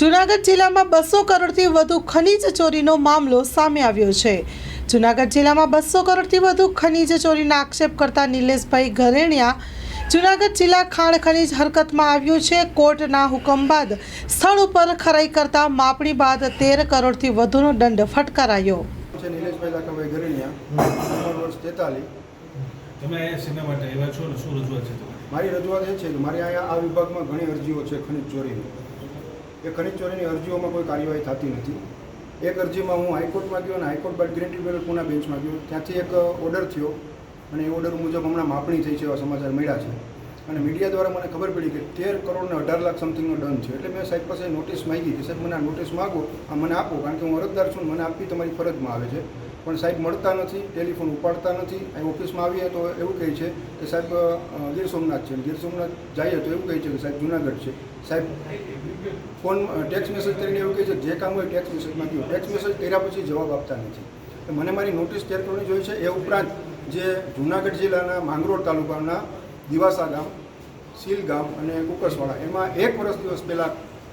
જુનાગઢ જિલ્લામાં બસો કરોડથી વધુ ખનીજ ચોરીનો મામલો સામે આવ્યો છે. જુનાગઢ જિલ્લામાં બસો કરોડથી વધુ ખનીજ ચોરીના આક્ષેપ કરતા નિલેશભાઈ ઘરેણિયા જુનાગઢ જિલ્લા ખાણ ખનીજ હરકતમાં આવ્યું છે. કોર્ટના હુકમ બાદ સ્થળ ઉપર ખરાઈ કરતા માપણી બાદ તેર કરોડથી વધુનો દંડ ફટકારાયો. છે નિલેશભાઈ લાખાભાઈ ગરેલિયા ઉંમર વર્ષ તેતાલીસ. તમે શેના માટે આવ્યા છો ને? શું રજૂઆત છે મારી રજૂઆત એ છે કે મારી અહીંયા આ વિભાગમાં ઘણી અરજીઓ છે ખનિજ ચોરીની. એ ખનિજ ચોરીની અરજીઓમાં કોઈ કાર્યવાહી થતી નથી. એક અરજીમાં હું હાઈકોર્ટમાં ગયો અને હાઈકોર્ટ બાદ ગ્રીન ટ્રિબ્યુનલ પૂના બેન્ચમાં ગયો. ત્યાંથી એક ઓર્ડર થયો અને એ ઓર્ડર મુજબ હમણાં માપણી થઈ છે એવા સમાચાર મળ્યા છે. અને મીડિયા દ્વારા મને ખબર પડી કે તેર કરોડ ને અઢાર લાખ સમથિંગનો ડન છે. એટલે મેં સાહેબ પાસે નોટિસ માંગી કે સાહેબ મને આ નોટિસ માગો, આ મને આપો, કારણ કે હું અરજદાર છું મને આપવી તમારી ફરજમાં આવે છે. પણ સાહેબ મળતા નથી ટેલિફોન ઉપાડતા નથી, અહીં ઓફિસમાં આવીએ તો એવું કહે છે કે સાહેબ ગીર સોમનાથ છે. ગીર સોમનાથ જઈએ તો એવું કહે છે કે સાહેબ જુનાગઢ છે. સાહેબ, ફોન ટેક્સ મેસેજ કરીને એવું કહે છે જે કામ હોય ટેક્સ મેસેજમાં કહ્યું ટેક્સ મેસેજ કર્યા પછી જવાબ આપતા નથી. મને મારી નોટિસ તેર કરવાની જોઈ છે. એ ઉપરાંત જે જુનાગઢ જિલ્લાના માંગરોળ તાલુકાના દિવાસા ગામ, સીલ ગામ અને કુકસવાડા. એમાં એક વર્ષ દિવસ પહેલાં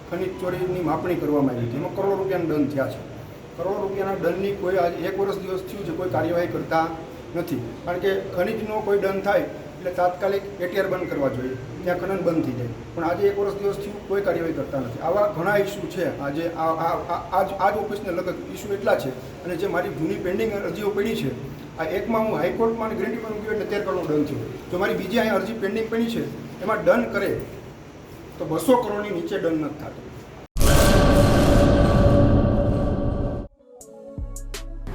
ખનિજ ચોરીની માપણી કરવામાં આવી હતી. એમાં કરોડો રૂપિયાના દંડ થયા છે. કરોડો રૂપિયાના દંડની કોઈ આજે એક વર્ષ દિવસ થયું છે, કોઈ કાર્યવાહી કરતા નથી. કારણ કે ખનિજનો કોઈ દંડ થાય એટલે તાત્કાલિક એટીઆર બંધ કરવા જોઈએ. ત્યાં ખનન બંધ થઈ જાય. પણ આજે એક વર્ષ દિવસ થયું, કોઈ કાર્યવાહી કરતા નથી. આવા ઘણા ઇસ્યુ છે આજે. આ આ આજ આજ ઓફિસને લગત ઇસ્યુ એટલા છે અને જે મારી જૂની પેન્ડિંગ અરજીઓ પડી છે આ એકમાં હું હાઈકોર્ટમાં અને ગ્રેન્ટી પર ગયો એટલે તેર કરોડનો ડન થયો. જો મારી બીજી અહીં અરજી પેન્ડિંગ પડી છે, એમાં ડન કરે તો બસો કરોડની નીચે ડન નથી થતો.